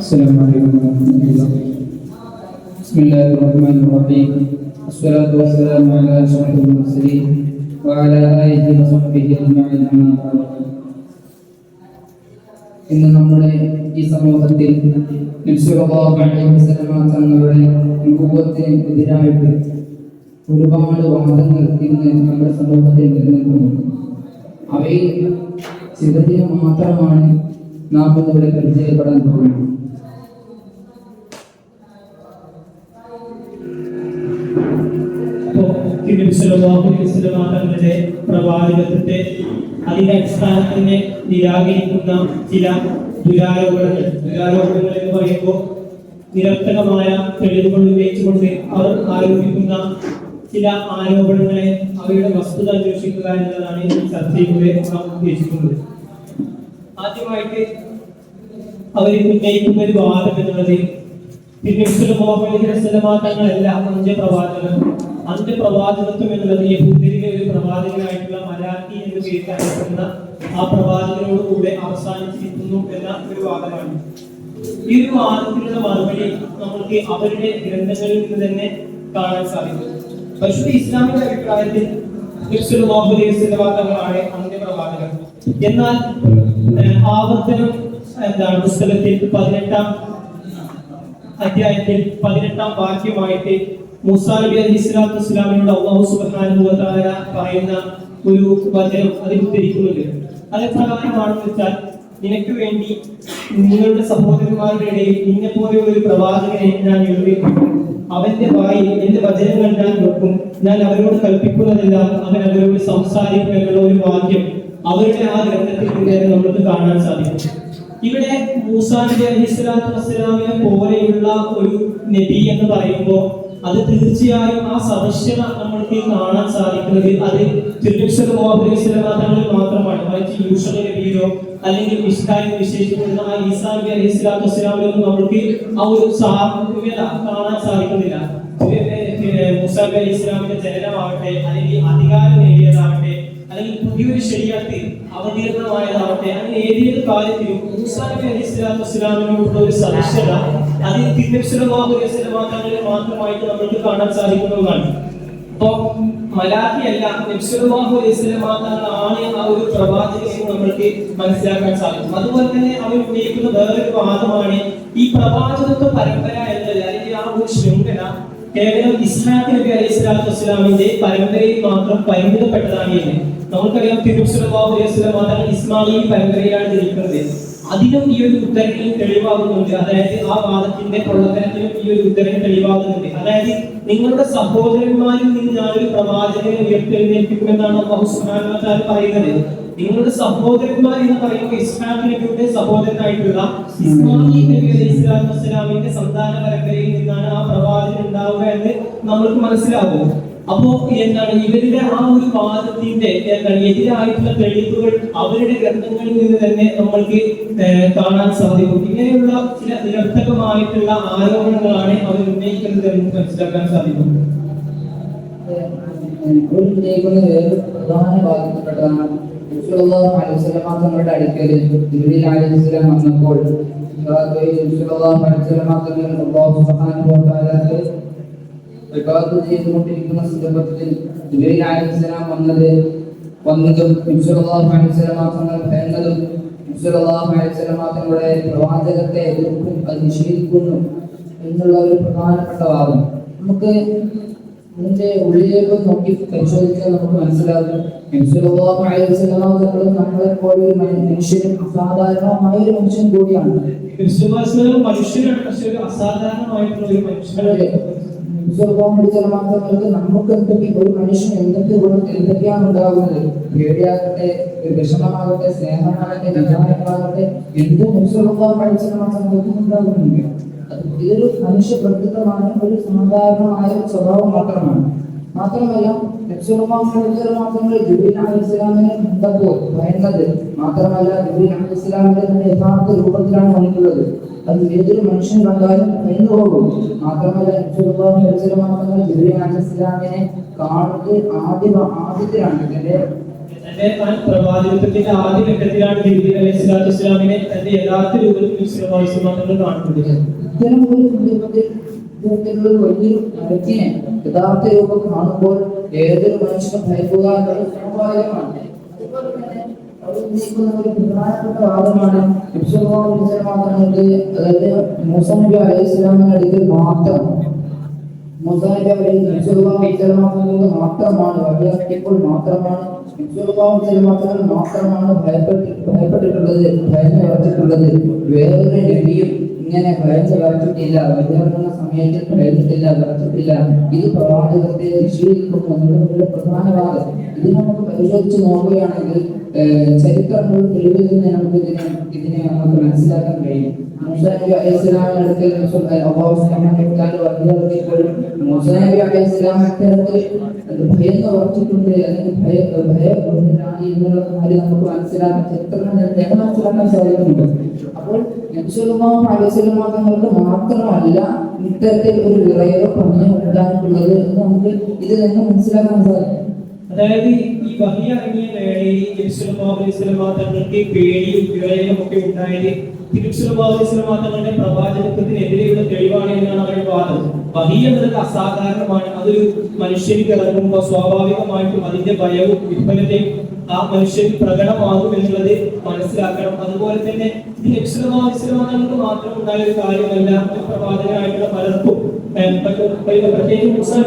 السلام عليكم ورحمة الله بسم الله الرحمن الرحيم والصلاة والسلام على أشرف المرسلين وعلى آله وصحبه أجمعين أما بعد ഇന്ന് നമ്മുടെ ഈ സമൂഹത്തിൽ നബ്സല്ലല്ലാഹു അലൈഹി വസല്ലമ തങ്ങളുടെ രൂപത്തിന് എതിരായിട്ട് ഒരുപാട് വാദങ്ങൾ ഇന്ന് നമ്മുടെ സമൂഹത്തിൽ നിലനിൽക്കുന്നു അവയിൽ ചിലതിന് മാത്രമാണ് നാം ഇന്നിവിടെ പരിചയപ്പെടാൻ വസല്ലമ തങ്ങളുടെ പ്രവാചകത്വത്തെ അതിന്റെ അടിസ്ഥാനത്തിനെ നിരാകരിക്കുന്ന ചില ദുരാരോപണങ്ങൾ ദുരാരോപണങ്ങൾ എന്ന് പറയുമ്പോൾ നിരർത്ഥകമായ തെളിവുകൾ ഉപയോഗിച്ചുകൊണ്ട് അവർ ആരോപിക്കുന്ന ചില ആരോപണങ്ങളെ അവയുടെ വസ്തുത അന്വേഷിക്കുക എന്നതാണ് ചർച്ചയിലൂടെ നാം ഉദ്ദേശിക്കുന്നത്. ആദ്യമായിട്ട് അവർ ഉന്നയിക്കുന്ന ഒരു വാദം എന്നുള്ളത് തങ്ങളല്ല അഞ്ച് പ്രവാചകത്വം എന്നുള്ളത് യഹൂദരിലെ ഒരു പ്രവാചകനായിട്ടുള്ള മലാഖി എന്ന് പേരിൽ അറിയപ്പെടുന്ന ആ പ്രവാചകനോട് കൂടെ അവസാനിച്ചിരിക്കുന്നു എന്ന ഒരു വാദമാണ്. ഈ ഒരു വാദത്തിനുള്ള മറുപടി നമുക്ക് അവരുടെ ഗ്രന്ഥങ്ങളിൽ നിന്ന് തന്നെ കാണാൻ സാധിക്കും. പക്ഷേ ഇസ്ലാമിക അഭിപ്രായത്തിൽ തങ്ങളാണ് അന്ത്യപ്രവാചകൻ. എന്നാൽ ആവർത്തനം എന്താണ് പുസ്തകത്തിൽ പതിനെട്ടാം അധ്യായത്തിൽ പതിനെട്ടാം വാക്യമായിട്ട് മൂസാ നബി ഇസ്ലാത്തു ഇസ്ലാമിനോട് അള്ളാഹു തആല പറയുന്ന ഒരു വചനം അതിൽ ഉദ്ധരിക്കുന്നുണ്ട്. അത് പ്രകാരമാണെന്ന് വെച്ചാൽ നിനക്ക് വേണ്ടി നിങ്ങളുടെ സഹോദരന്മാരുടെ ഇടയിൽ നിന്നെ പോലെ ഒരു പ്രവാചകനെ ഞാൻ എഴുതിയിട്ടുണ്ട്. അവന്റെ വായിൽ എന്റെ വചനം ഞാൻ വെക്കും ഞാൻ അവരോട് കൽപ്പിക്കുന്നതെല്ലാം അവൻ അവരോട് സംസാരിക്കും എന്നുള്ള ഒരു വാക്യം അവരുടെ ആ ഗ്രന്ഥത്തിൽ നമുക്ക് കാണാൻ സാധിക്കും ഇവിടെ മൂസാന്റെ അലിസ്ലാത്തു വസ്സലാമിനെ പോലെയുള്ള ഒരു നബി എന്ന് പറയുമ്പോൾ അത് തീർച്ചയായും ആ സദസ്യത നമ്മൾക്ക് കാണാൻ സാധിക്കുന്നത് അത് തങ്ങളിൽ മാത്രമാണ്. മറിച്ച് യൂഷണ നബിയിലോ അല്ലെങ്കിൽ ഇഷ്കാരി വിശേഷിക്കുന്ന ആ ഈസാ നബി അലൈഹി സ്വലാത്തു നമ്മൾക്ക് ആ ഒരു സാമൂഹ്യത കാണാൻ സാധിക്കുന്നില്ല. മൂസാ നബി അലൈഹി സ്വലാമിന്റെ ജനനമാവട്ടെ അല്ലെങ്കിൽ അധികാരം നേടിയതാവട്ടെ അല്ലെങ്കിൽ പുതിയൊരു ശരിയാത്തിൽ അവതീർണമായതാവട്ടെ അങ്ങനെ ഏതൊരു കാര്യത്തിലും മൂസാ അലി അലൈഹി സ്വലാത്തു വസ്സലാമിനോടുള്ള ഒരു സദസ്യത അതിൽ അലൈഹി മാത്രമായിട്ട് നമുക്ക് കാണാൻ സാധിക്കുന്നതാണ്. അപ്പോ മലാഖി അല്ല നബി സല്ലല്ലാഹു അലൈഹി വസല്ലം തങ്ങളാണ് ആ ഒരു പ്രവാചകനെ നമ്മൾക്ക് മനസ്സിലാക്കാൻ സാധിക്കും. അതുപോലെ തന്നെ അവർ ഉന്നയിക്കുന്ന വേറൊരു വാദമാണ് ഈ പ്രവാചകത്വ പരമ്പര എന്നത് അല്ലെങ്കിൽ ആ ഒരു ശൃംഖല കേവലം ഇസ്ലാഖ് നബി അലൈഹി സ്വലാത്തു വസ്സലാമിന്റെ പരമ്പരയിൽ മാത്രം പരിമിതപ്പെട്ടതാണ് എന്ന് നമുക്കറിയാം തിരുവനന്തപുരം അലൈഹി സ്വലാം തങ്ങൾ ഇസ്മായിൽ പരമ്പരയിലാണ് ജനിക്കുന്നത്. അതിനും ഈ ഒരു ഉത്തരത്തിൽ തെളിവാകുന്നുണ്ട്. അതായത് ആ വാദത്തിന്റെ പ്രവർത്തനത്തിനും ഈ ഒരു ഉത്തരം തെളിവാകുന്നുണ്ട്. അതായത് നിങ്ങളുടെ സഹോദരന്മാരിൽ നിന്ന് ഞാനൊരു പ്രവാചകനെ ഉയർത്തെഴുന്നേൽപ്പിക്കുമെന്നാണ് വ പറയുന്നത്. നിങ്ങളുടെ സഹോദരന്മാർ എന്ന് പറയുമ്പോൾ ഇസ്ലാം സഹോദരനായിട്ടുള്ള സ്വലാത്തു വസ്സലാമിന്റെ സന്താന പരമ്പരയിൽ നിന്നാണ് ആ പ്രവാചകൻ ഉണ്ടാവുക എന്ന് നമ്മൾക്ക് മനസ്സിലാവും. അപ്പോ എന്താണ് ഇവരുടെ ആ ഒരു വാദത്തിന്റെ എന്താണ് എതിരായിട്ടുള്ള തെളിവുകൾ അവരുടെ ഗ്രന്ഥങ്ങളിൽ നിന്ന് തന്നെ നമ്മൾക്ക് കാണാൻ സാധിക്കും. ഇങ്ങനെയുള്ള ചില നിരർത്ഥകമായിട്ടുള്ള ആരോപണങ്ങളാണ് അവർ ഉന്നയിക്കുന്നത് നമുക്ക് മനസ്സിലാക്കാൻ സാധിക്കും. ഉന്നയിക്കുന്ന പ്രധാന ഭാഗത്തിൽപ്പെട്ടതാണ് തങ്ങളുടെ അടുക്കൽ ജിബ്രീൽ അലൈഹി സ്വലാം വന്നപ്പോൾ ചെയ്തുകൊണ്ടിരിക്കുന്ന സന്ദർഭത്തിൽ ജിബ്രീൽ അലൈഹി സ്വലാം വന്നത് വന്നതും തങ്ങൾ ഭയന്നതും തങ്ങളുടെ പ്രവാചകത്തെ എതിർക്കും അത് നിഷേധിക്കുന്നു എന്നുള്ള ഒരു പ്രധാനപ്പെട്ട വാദം. നമുക്ക് അതിന്റെ ഉള്ളിലേക്ക് നോക്കി പരിശോധിച്ചാൽ നമുക്ക് മനസ്സിലാകും. നമ്മളെ പോലെ ഒരു മനുഷ്യ- മനുഷ്യനും അസാധാരണമായ ഒരു മനുഷ്യൻ കൂടിയാണ്. മനുഷ്യരാണ് പക്ഷെ ഒരു അസാധാരണമായിട്ടുള്ള ഒരു മനുഷ്യനാണ്. നബിസല്ലല്ലാഹു അലൈഹി വസല്ലം നമുക്ക് എന്തൊക്കെ ഒരു മനുഷ്യൻ എന്തൊക്കെ ഗുണം എന്തൊക്കെയാണ് ഉണ്ടാകുന്നത്? പേടിയാകട്ടെ വിഷമമാകട്ടെ സ്നേഹമാകട്ടെ വിചാരങ്ങളാകട്ടെ എന്തും വസല്ലം തങ്ങൾക്ക് ഉണ്ടാകുന്നുണ്ട്. അത് ഇതൊരു മനുഷ്യ പ്രകൃതമായ ഒരു സാധാരണമായ സ്വഭാവം മാത്രമാണ്. മാത്രമല്ല മാത്രമല്ല ജുബീൻ അലി ഇസ്ലാമിനെ കണ്ടപ്പോൾ ഭയന്നത് മാത്രമല്ല ജുബീൻ അലി ഇസ്ലാമിന്റെ തന്നെ യഥാർത്ഥ രൂപത്തിലാണ് വന്നിട്ടുള്ളത്. അത് ഏതൊരു മനുഷ്യൻ കണ്ടാലും ഭയന്നു പോകും. മാത്രമല്ല ജുബീൻ അലി ഇസ്ലാമിനെ കാണുന്നത് ആദ്യ ആദ്യത്തിലാണ്. ഇതിന്റെ തന്റെ താൻ പ്രവാചകത്വത്തിന്റെ ആദ്യ ഘട്ടത്തിലാണ് ജിബ്രീൽ അലൈഹി സ്വലാത്തു വസ്സലാമിനെ തന്റെ യഥാർത്ഥ രൂപത്തിൽ വിശ്വസിക്കുന്നത് കാണപ്പെടുന്നത് ഇത്തരം ഒരു സന്ദർഭത്തിൽ ഇത്തരത്തിലുള്ള വലിയൊരു മരത്തിനെ യഥാർത്ഥ രൂപം കാണുമ്പോൾ ഏതൊരു മനുഷ്യനും ഭയക്കുക എന്നത് സ്വാഭാവികമാണ് അതുപോലെ തന്നെ ഉന്നയിക്കുന്ന ഒരു പ്രധാനപ്പെട്ട വാദമാണ് അതായത് മൂസ നബി അലൈഹി സ്വലാമിന്റെ അടുക്കൽ മാത്രം മൂസ നബി അലൈഹി മാത്രങ്ങൾക്ക് മാത്രമാണ് വഴിയാക്കിയപ്പോൾ മാത്രമാണ്. മാത്രങ്ങൾ മാത്രമാണ് ഭയപ്പെട്ട് ഭയപ്പെട്ടിട്ടുള്ളത് ഭയന്ന് വിറച്ചിട്ടുള്ളത് വേറൊരു നബിയും ഇങ്ങനെ ഭയം വിറച്ചിട്ടില്ല വൈദ്യുന്ന സമയത്ത് ഭയന്നിട്ടില്ല വിറച്ചിട്ടില്ല ഇത് പ്രവാചകത്തെ എന്നുള്ള പ്രധാന ഭാഗം ഇത് നമുക്ക് പരിശോധിച്ച് നോക്കുകയാണെങ്കിൽ ചരിത്രങ്ങൾ തെളിവിൽ നിന്ന് നമുക്ക് ഇതിനെ ഇതിനെ നമുക്ക് മനസ്സിലാക്കാൻ കഴിയും. മൂസാ നബി അലൈഹി സ്വലാമിന്റെ അടുക്കൽ റസൂൽ അല്ലാഹു സുബ്ഹാനഹു വ തആല വഹിയിറക്കിയപ്പോൾ മൂസാ നബി അലൈഹി സ്വലാം അത്തരത്തിൽ ഭയന്ന് ഉറച്ചിട്ടുണ്ട് അല്ലെങ്കിൽ ഭയ ഭയബോധനായി എന്നുള്ള കാര്യം നമുക്ക് മനസ്സിലാക്കാൻ ചരിത്രങ്ങൾ മനസ്സിലാക്കാൻ സാധിക്കുന്നുണ്ട്. അപ്പോൾ അലൈഹി തങ്ങൾക്ക് മാത്രമല്ല ഇത്തരത്തിൽ ഒരു വിറയോ പണിയോ ഉണ്ടായിട്ടുള്ളത് എന്ന് നമുക്ക് ഇതിൽ നിന്ന് മനസ്സിലാക്കാൻ സാധിക്കും. അതായത് ഈ വഹി ഇറങ്ങിയ വേളയിൽ തങ്ങൾക്ക് പേടിയും വിറയലും ഒക്കെ ഉണ്ടായത് തങ്ങളുടെ പ്രവാചകത്വത്തിനെതിരെയുള്ള തെളിവാണ് എന്നാണ് അവരുടെ വാദം. വഹി എന്നത് അസാധാരണമാണ്. അതൊരു മനുഷ്യർക്ക് ഇറങ്ങുമ്പോൾ സ്വാഭാവികമായിട്ടും അതിന്റെ ഭയവും വിഫലതയും ആ മനുഷ്യൻ പ്രകടമാകും എന്നുള്ളത് മനസ്സിലാക്കണം. അതുപോലെ തന്നെ തങ്ങൾക്ക് മാത്രം ഉണ്ടായ ഒരു കാര്യമല്ല. പ്രവാചകനായിട്ടുള്ള പലർക്കും പ്രത്യേകിച്ച്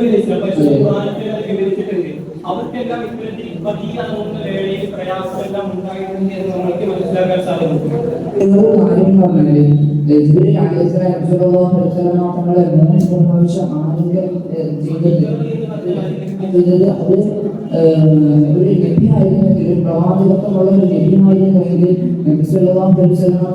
വിവരിച്ചിട്ടുണ്ട് അവർക്കെല്ലാം ഇത്തരത്തിൽ വഹിയാകുന്ന വേളയിൽ പ്രയാസമെല്ലാം ഉണ്ടായിരുന്നു എന്ന് നമ്മൾക്ക് മനസ്സിലാക്കാൻ സാധിക്കും. അലൈഹിസ്സലാം തങ്ങളെ മൂന്ന് പ്രാവശ്യം ആലിംഗനം ചെയ്തത് അത് ഒരു നബിയായിരുന്നെങ്കിൽ ഒരു പ്രവാചകത്വമുള്ള ഒരു ലഭ്യമായിരുന്നുവെങ്കിൽ നബി സല്ലല്ലാഹു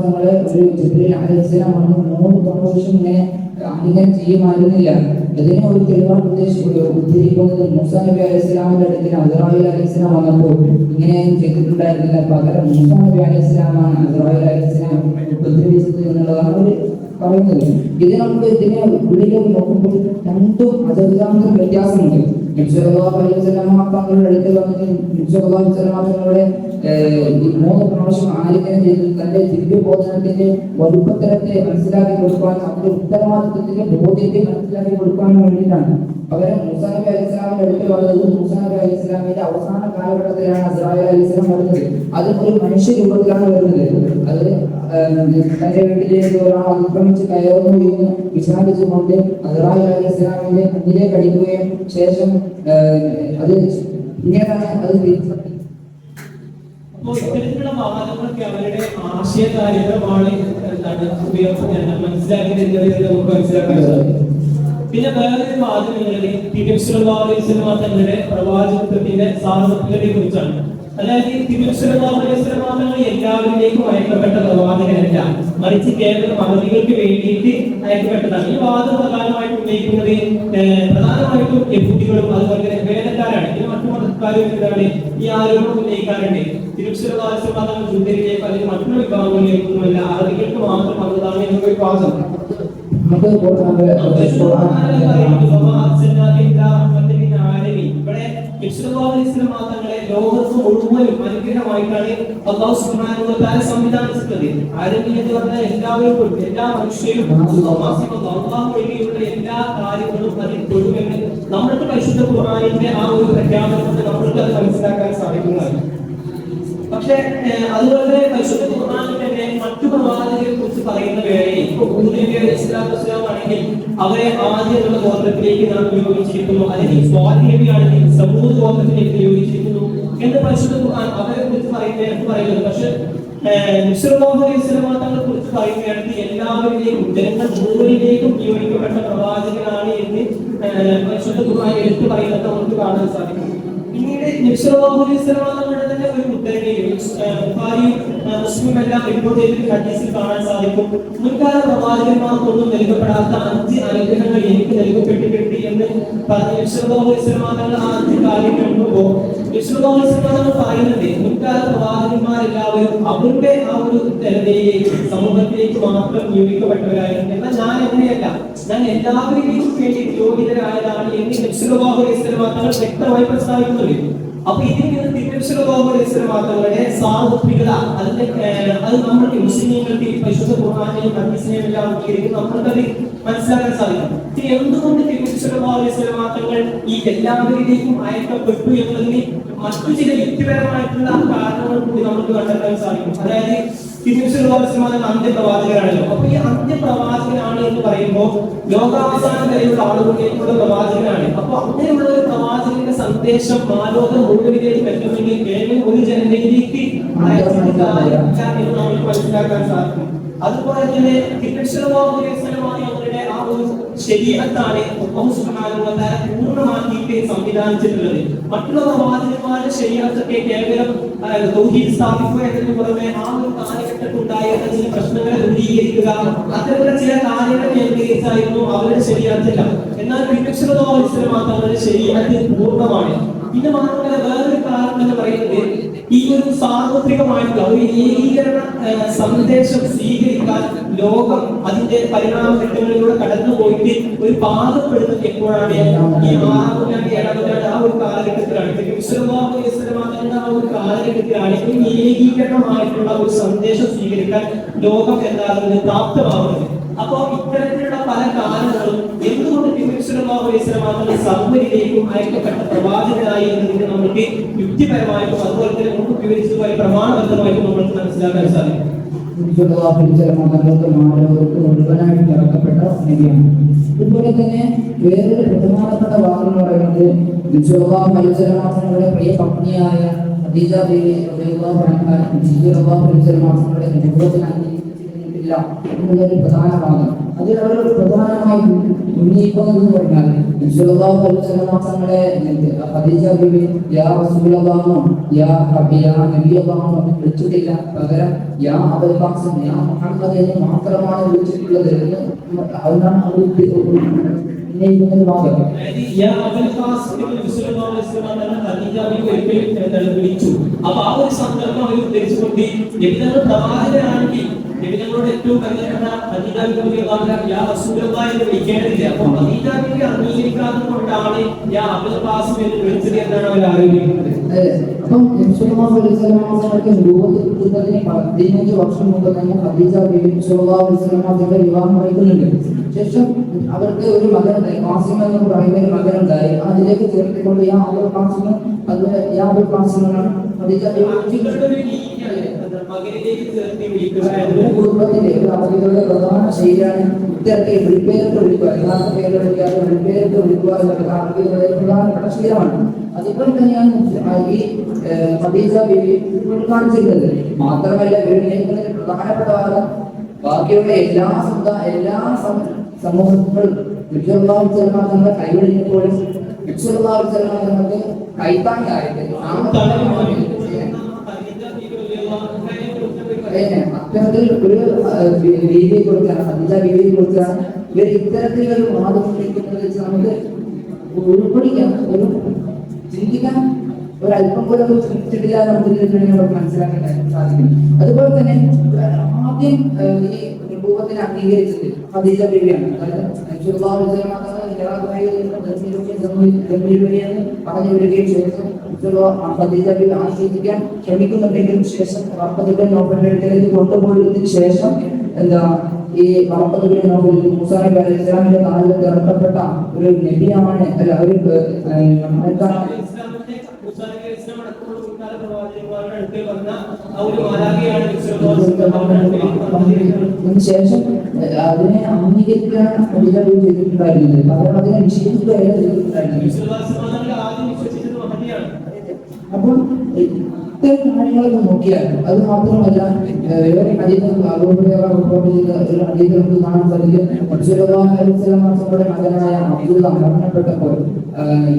തങ്ങളെ ഒരു ജിബ്രീൽ അലൈഹിസ്സലാം വന്ന് മൂന്ന് പ്രാവശ്യം ഇങ്ങനെ ആലിംഗനം ചെയ്യുമായിരുന്നില്ല. അതിനെ ഒരു തെളിവാണ് ഉദ്ദേശിക്കുന്നത് ഉദ്ധരിക്കുന്നത് മൂസ നബി അലൈഹി സ്വലാമിന്റെ അടുക്കൽ അസറായിൽ അലൈഹി വന്നപ്പോൾ ഇങ്ങനെയൊന്നും ചെയ്തിട്ടുണ്ടായിരുന്നില്ല. പകരം മൂസാ നബി അലൈഹി സ്വലാമാണ് അസറായിൽ അലൈഹി സ്വലാം ഉപദ്രവിച്ചത് എന്നുള്ളതാണ് ഒരു പറയുന്നത്. ഇത് നമുക്ക് ഇതിനെ ഉള്ളിലേക്ക് നോക്കുമ്പോൾ രണ്ടും അജഗാന്തരം വ്യത്യാസമുണ്ട്. തങ്ങളുടെ തങ്ങളുടെ മൂന്ന് പ്രാവശ്യം ആലിംഗനം ചെയ്ത് തന്റെ ദിവ്യബോധനത്തിന്റെ വലുപ്പത്തരത്തെ മനസ്സിലാക്കി കൊടുക്കാനും അവരുടെ ഉത്തരവാദിത്വത്തിന്റെ ബോധ്യത്തെ മനസ്സിലാക്കി കൊടുക്കാനും വേണ്ടിയിട്ടാണ്. പകരം മൂസാ നബി അലൈഹി സ്വലാമിന്റെ അടുക്കൽ വന്നത് മൂസാ നബി അവസാന കാലഘട്ടത്തിലാണ് അസ്രായേൽ അലൈഹി സ്വലാം വരുന്നത്. അത് ഒരു മനുഷ്യ രൂപത്തിലാണ് വരുന്നത്. അത് തന്റെ വീട്ടിലേക്ക് ഒരാൾ അതിക്രമിച്ച് കയറുന്നു എന്ന് വിചാരിച്ചുകൊണ്ട് അസ്രായേൽ അലൈഹി സ്വലാമിന്റെ അടിക്കുകയും ശേഷം അത് പിന്നീടാണ് അത് അപ്പോൾ ഇത്തരത്തിലുള്ള വാദങ്ങളൊക്കെ അവരുടെ ആശയകാര്യമാണ് എന്താണ് ഉപയോഗം മനസ്സിലാക്കി നമുക്ക് മനസ്സിലാക്കാൻ സാധിക്കും. പിന്നെ വാദം എന്നുള്ളത് തിരുവനന്തപുരം തങ്ങളുടെ പ്രവാചകത്വത്തിന്റെ സാർവത്വത്തെ കുറിച്ചാണ്. അതായത് തിരുവനന്തപുരം തങ്ങൾ എല്ലാവരിലേക്കും അയക്കപ്പെട്ട പ്രവാചകനല്ല. മറിച്ച് കേവലം മഹതികൾക്ക് വേണ്ടിയിട്ട് അയക്കപ്പെട്ടതാണ്. ഈ വാദം പ്രധാനമായിട്ടും ഉന്നയിക്കുന്നത് പ്രധാനമായിട്ടും യഹൂദികളും അതുപോലെ തന്നെ വേദക്കാരാണ്. ഇത് മറ്റു മതക്കാരും എന്താണ് ഈ ആരോപണം ഉന്നയിക്കാറുണ്ട്. തിരുവനന്തപുരം ജൂതരിലേക്ക് അല്ലെങ്കിൽ മറ്റുള്ള വിഭാഗങ്ങളിലേക്കൊന്നുമല്ല. അറബികൾക്ക് മാത്രം വന്നതാണ് എന്നൊരു വാദം. ഇപ്പോൾ നമ്മുടെ ഇവിടെ ലോകത്ത് മുഴുവനും അനുഗ്രഹമായിട്ടാണ് അള്ളാഹു സുബ്ഹാനഹു തആല സംവിധാനിച്ചത് ആരെങ്കിലും എന്ന് എല്ലാവർക്കും എല്ലാ മനുഷ്യരും അള്ളാഹു വഴിയുള്ള എല്ലാ കാര്യങ്ങളും അതിൽ തൊഴുമെന്ന് നമ്മൾക്ക് പരിശുദ്ധ ഖുർആനിന്റെ ആ ഒരു പ്രഖ്യാപനം നമ്മൾക്ക് അത് മനസ്സിലാക്കാൻ സാധിക്കുന്നതാണ്. പക്ഷേ അതുപോലെ തന്നെ തന്നെ മറ്റു പ്രവാചകരെ കുറിച്ച് പറയുന്ന വേളയിൽ ഇപ്പൊ അലൈഹി സ്വലാത്തു വസ്സലാം ആണെങ്കിൽ അവരെ ആദ്യമുള്ള ഗോത്രത്തിലേക്ക് നാം നിയോഗിച്ചിരിക്കുന്നു അല്ലെങ്കിൽ ആണെങ്കിൽ സമൂഹ ഗോത്രത്തിലേക്ക് നിയോഗിച്ചിരിക്കുന്നു എന്ന് പരിശുദ്ധ ഖുർആൻ അവരെ കുറിച്ച് പറയുന്നതിനൊക്കെ പറയുന്നത്. പക്ഷെ തങ്ങളെ കുറിച്ച് പറയുകയാണെങ്കിൽ എല്ലാവരിലേക്കും ജനങ്ങൾ മുഴുവനിലേക്കും നിയോഗിക്കപ്പെട്ട പ്രവാചകനാണ് എന്ന് പരിശുദ്ധ ഖുർആൻ എടുത്തു പറയുന്നത് നമുക്ക് കാണാൻ സാധിക്കും. പിന്നീട് തങ്ങളുടെ തന്നെ ഒരു ഉദ്ധരണിയിൽ ബുഖാരിയും ഏഹ്, മുസ്ലിം എല്ലാം റിപ്പോർട്ട് ചെയ്തിട്ട് ഹദീസിൽ കാണാൻ സാധിക്കും മുൻകാല പ്രവാചകന്മാർക്കൊന്നും നൽകപ്പെടാത്ത അഞ്ച് അനുഗ്രഹങ്ങൾ എനിക്ക് നൽകപ്പെട്ടിട്ടുണ്ട് എന്ന് പറഞ്ഞ തങ്ങൾ ആ അഞ്ച് കാര്യം കേൾക്കുമ്പോൾ തങ്ങൾ പറയുന്നത് മുൻകാല പ്രവാചകന്മാരെല്ലാവരും അവരുടെ ആ ഒരു ജനതയിലേക്ക് സമൂഹത്തിലേക്ക് മാത്രം നിയോഗിക്കപ്പെട്ടവരായിരുന്നു എന്നാൽ ഞാൻ എങ്ങനെയല്ല ഞാൻ എല്ലാവരിലേക്കും വേണ്ടി യോഗ്യതരായതാണ് എന്ന് തങ്ങൾ വ്യക്തമായി പ്രസ്താവിക്കുന്നുണ്ട്. അപ്പൊ ഇതിൽ നിന്ന് മാത്രങ്ങളുടെ സാർവത്രികത. അതിന്റെ ഏഹ്, അത് നമ്മൾക്ക് മുസ്ലിങ്ങൾക്ക് പരിശുദ്ധ ഖുർആാനെയും ഹദീസിനെയും എല്ലാം അംഗീകരിക്കും നമ്മൾക്കത് മനസ്സിലാക്കാൻ സാധിക്കും. എന്തുകൊണ്ട് മാത്രങ്ങൾ ഈ എല്ലാവരിലേക്കും അയക്കപ്പെട്ടു എന്നതിന് മറ്റു ചില വ്യക്തിപരമായിട്ടുള്ള കാരണങ്ങൾ കൂടി നമുക്ക് കണ്ടെത്താൻ സാധിക്കും. അതായത് തിരുവിശ്വമാനം അന്ത്യപ്രവാചകനാണല്ലോ അപ്പൊ ഈ അന്ത്യപ്രവാചകനാണ് എന്ന് പറയുമ്പോൾ ലോകാവസാനം വരെയുള്ള ആളുകളിലേക്കുള്ള പ്രവാചകനാണ്. അപ്പൊ അങ്ങനെയുള്ള ഒരു പ്രവാചകന്റെ സന്ദേശം മാലോകം മുഴുവനിലേക്ക് എത്തണമെങ്കിൽ കേവലം ഒരു ജനതയിലേക്ക് അയച്ചിട്ട് കാര്യമില്ല എന്ന് മനസ്സിലാക്കാൻ സാധിക്കും. അതുപോലെ തന്നെ അവരുടെ ആ ഒരു ശരീരത്താണ് പൂർണമാക്കിയിട്ട് സംവിധാനിച്ചിട്ടുള്ളത്. മറ്റുള്ള വാചകന്മാരുടെ ശരീരത്തൊക്കെ കേവലം തൗഹീദ് സ്ഥാപിക്കുക എന്നതിന് പുറമെ ആ ഒരു കാലഘട്ടത്തിൽ ഉണ്ടായിരുന്ന ചില പ്രശ്നങ്ങളെ ദൂരീകരിക്കുക അത്തരത്തിലുള്ള ചില കാര്യങ്ങൾ കേന്ദ്രീകരിച്ചായിരുന്നു അവരുടെ ശരീരത്തില്ല എന്നാൽ വിമക്ഷണതോത്സവം അവരുടെ ശരീരത്തിൽ പൂർണമാണ്. പിന്നെ മാത്രമല്ല വേറൊരു കാരണം എന്ന് പറയുന്നത് ഈ ഒരു സാർവത്രികമായിട്ടുള്ള ഒരു ഏകീകരണ സന്ദേശം സ്വീകരിക്കാൻ ലോകം അതിന്റെ പരിണാമ ഘട്ടങ്ങളിലൂടെ കടന്നു പോയിട്ട് ഒരു പാകപ്പെടുന്നത് എപ്പോഴാണ്? ഈ ആറാം നൂറ്റാണ്ട് ആ ഒരു കാലഘട്ടത്തിലാണ്. ആ ഒരു കാലഘട്ടത്തിലാണ് ഈ ഏകീകരണമായിട്ടുള്ള ഒരു സന്ദേശം സ്വീകരിക്കാൻ ലോകം എന്താകുന്നത് പ്രാപ്തമാകുന്നത് അപ്പോ ഇത്തരത്തിലുള്ള പല തിരുവിശ്വരമാകുന്ന സർവരിലേക്കും അയക്കപ്പെട്ട പ്രവാചകനായി എന്നതിന് നമ്മൾക്ക് യുക്തിപരമായിട്ടും അതുപോലെ തന്നെ മുമ്പ് വിവരിച്ചതുമായി പ്രമാണബദ്ധമായിട്ടും നമ്മൾക്ക് മനസ്സിലാക്കാൻ സാധിക്കും. ഇതുപോലെ തന്നെ വേറൊരു പ്രധാനപ്പെട്ട വാക്ക് പറയുന്നത് മത്സരമാസങ്ങളുടെ പ്രിയ പത്നിയായ ഖദീജ ദേവി റളിയല്ലാഹു മത്സരമാസങ്ങളുടെ അനുഭവത്തിനല്ല എന്നുള്ളൊരു പ്രധാന ഭാഗം അതിൽ അവർ പ്രധാനമായും ഉന്നയിക്കുന്നത് പറഞ്ഞാൽ എന്ന് വിളിച്ചിട്ടില്ല. പകരം യാ അബൽ ഖാസിം യാ മുഹമ്മദ് എന്ന് മാത്രമാണ് വിളിച്ചിട്ടുള്ളത് എന്ന് അതുകൊണ്ടാണ് അവർ ഉന്നയിക്കുന്ന ഒരു ഭാഗം യാ അബുൽ ഖാസിം എന്ന് റസൂലുള്ളാഹി സ്വല്ലല്ലാഹു അലൈഹി വസല്ലം ഖദീജ ബിബി ഒരിക്കൽ എന്താണ് വിളിച്ചു. അപ്പൊ ആ ഒരു സന്ദർഭം അവർ ഉദ്ധരിച്ചുകൊണ്ട് നബിതങ്ങൾ പ്രവാചകനാണെങ്കിൽ നബിതങ്ങളോട് ഏറ്റവും കരുതപ്പെട്ട ഖദീജ റസൂലുള്ളാഹി എന്ന് വിളിക്കേണ്ടതില്ല. അപ്പൊ ഖദീജ ബിബി അംഗീകരിക്കാത്തത് കൊണ്ടാണ് യാ അബുൽ ഖാസിം എന്ന് വിളിച്ചത് എന്നാണ് അവർ ആരോപിക്കുന്നത്. അതെ. അപ്പം കിട്ടുന്നതിന് പതിനഞ്ച് വർഷം മുമ്പ് തന്നെ ഖദീജ ബിബി അവരുടെ വിവാഹം കഴിക്കുന്നുണ്ട്. ശേഷം അവർക്ക് ഒരു മകനുണ്ടായി. ഖാസിം എന്ന് പറയുന്ന ഒരു മകനുണ്ടായി. അതിലേക്ക് ചേർത്തിക്കൊണ്ട് യാ അബുൽ ഖാസിം അത് യാ അബുൽ ഖാസിം എന്നാണ് ഖദീജ ബിബി എന്നത് കുടുംബത്തിലെ പ്രധാന ശൈലിയാണ് ഇത്തരത്തിൽ വിളിപ്പേരിട്ട് വിളിക്കുക യഥാർത്ഥ പേര് വിളിക്കാതെ വിളിപ്പേരിട്ട് വിളിക്കുക എന്നുള്ളത് അറബികളുടെ പ്രധാനപ്പെട്ട ശീലമാണ്. അതുപോലെ തന്നെയാണ് ഈ ഖദീജ ബീവി കാണിച്ചിരുന്നത് മാത്രമല്ല വിവരിക്കുന്നതിന് പ്രധാനപ്പെട്ട ഭാഗം ബാക്കിയുള്ള എല്ലാ സമുദായ എല്ലാ സമൂഹങ്ങളും വിശ്വഭാവിച്ചെല്ലാം കൈവിടിഞ്ഞപ്പോഴും വിശ്വഭാവിച്ചെല്ലാം കൈത്താങ്ങായിട്ട് തലമുറ അതന്നെ. അത്തരത്തിൽ ഒരു രീതിയെ കുറിച്ചാണ് അതിന്റെ രീതിയെ കുറിച്ചാണ് ഇവർ ഇത്തരത്തിലൊരു വാദം ഉന്നയിക്കുന്നത് വെച്ച് നമുക്ക് ഉൾക്കൊള്ളിക്കാൻ ഒരു ചിന്തിക്കാൻ ഒരല്പം പോലും നമുക്ക് ഇതിനെ നമുക്ക് മനസ്സിലാക്കാൻ സാധിക്കും. അതുപോലെ തന്നെ ആദ്യം ഈ രൂപത്തിനെ അംഗീകരിച്ചത് ഹദീജ ബീവിയാണ് അതായത് പറഞ്ഞു വരികയും ശേഷം നബിസല്ലല്ലാഹു ഖദീജ ആശ്രയിക്കാൻ ശ്രമിക്കുന്നുണ്ടെങ്കിലും ശേഷം നോബലിന്റെ അടുക്കലേക്ക് കൊണ്ടുപോയതിനു ശേഷം എന്താ ഈ റബ്ബത്തുബിൻ നോബൽ മൂസാ നബി അലൈഹി ഇസ്ലാമിന്റെ കാലത്ത് ഇറക്കപ്പെട്ട ഒരു നബിയാണ്. അല്ല ഒരു ഏഹ്, ആൾക്കാണ് ഇസ്ലാമിന്റെ മുസാലിം ഇസ്ലാം അടക്കമുള്ള മുൻകാല പ്രവാചകന്മാരുടെ അടുക്കൽ വന്ന ആ ഒരു മാലാഖയാണ് വിശ്വസിക്കുന്നത് അതിനുശേഷം അതിനെ അംഗീകരിക്കാൻ ഖദീജ ബീവി ചെയ്തിട്ടുണ്ടായിരുന്നത് പകരം അതിനെ വിശ്വസിച്ചത് മഹതിയാണ് അപ്പോൾ ഇത്തരം കാര്യങ്ങളൊക്കെ നോക്കിയാൽ അത് മാത്രമല്ല വേറെ ചെയ്ത ഒരു ഹദീസ് നമുക്ക് കാണാൻ സാധിക്കും. തങ്ങളുടെ മകനായ അബ്ദുള്ള മരണപ്പെട്ടപ്പോൾ ഈ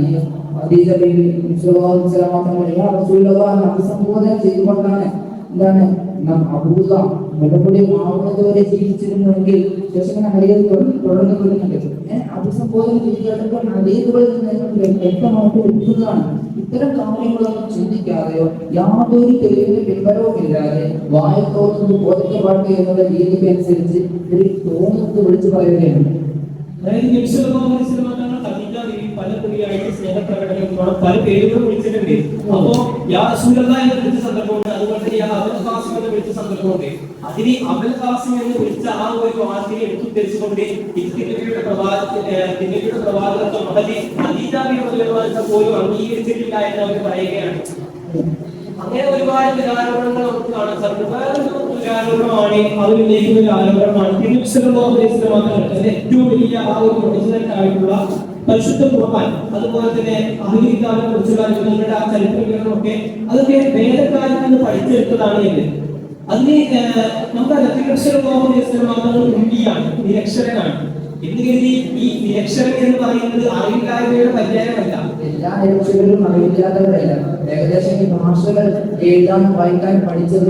ഖദീജ ബീവി റസൂലുള്ളാഹി അലൈഹി വസല്ലം തങ്ങൾ യാ റസൂലുള്ളാഹി ചെയ്തുകൊണ്ടാണ് എന്താണ് നാം അബൂദ മുലപ്പൊടി മാവുന്നത് വരെ ജീവിച്ചിരുന്നുവെങ്കിൽ ശേഷം ഹദീസ് തുടർന്ന് വരുന്നുണ്ട്. അഭിസംബോധന ചെയ്തിട്ട് ഹദീസുകളിൽ നിന്ന് വ്യക്തമായിട്ട് എടുക്കുന്നതാണ് ഇത്തരം കാര്യങ്ങളൊന്നും ചിന്തിക്കാതെയോ യാതൊരു തെളിവിന് പിൻബലവും ഇല്ലാതെ വായത്തോടുന്നത് ബോധിക്കപ്പാട്ട് എന്നുള്ള രീതിക്ക് അനുസരിച്ച് ഇതിൽ തോന്നുന്നത് വിളിച്ചു പറയുകയാണ്. ബീവി പല കുറിയായിട്ട് സ്നേഹപ്രകടനം പല പേരുകളും വിളിച്ചിട്ടുണ്ട് അപ്പോ യാ റസൂലല്ലാ എന്ന് വിളിച്ച സന്ദർഭമുണ്ട്. അതുപോലെ തന്നെ യാ അബൽ എന്ന് വിളിച്ച സന്ദർഭമുണ്ട്. അതിന് എന്ന് വിളിച്ച ആ ഒരു വാക്കിനെ എടുത്തുദ്ധരിച്ചുകൊണ്ട് തിരുനബിയുടെ പ്രവാചകരുടെ പ്രവാചകത്വം ഖദീജ ബീവി പോലും അംഗീകരിച്ചിട്ടില്ല എന്ന് അവർ പറയുകയാണ്. അങ്ങനെ ഒരുപാട് നിരാരോപണങ്ങൾ നമുക്ക് കാണാൻ സാധിക്കും. ഒരു ആരോപണമാണ് ഏറ്റവും വലിയ ആ ഒരു ഒറിജിനൽ ആയിട്ടുള്ള പരിശുദ്ധ ഖുർആൻ അതുപോലെ തന്നെ അഹിലിക്കാരെ കുറിച്ചുള്ള യുദ്ധങ്ങളുടെ ആ ചരിത്രങ്ങളൊക്കെ അതൊക്കെ വേദകാലത്ത് നിന്ന് പഠിച്ചെടുത്തതാണ് എന്ന് അതിന് നമുക്ക് തിരുവിശ്വരമാതങ്ങൾ ഉണ്ടിയാണ് നിരക്ഷരനാണ്. എന്ന് കരുതി ഈ നിരക്ഷരൻ എന്ന് പറയുന്നത് അറിവില്ലായ്മയുടെ പര്യായമല്ല. എല്ലാ രക്ഷകരും അറിവില്ലാത്തവരല്ല ഏകദേശം ഈ ഭാഷകൾ എഴുതാൻ വായിക്കാൻ പഠിച്ചത്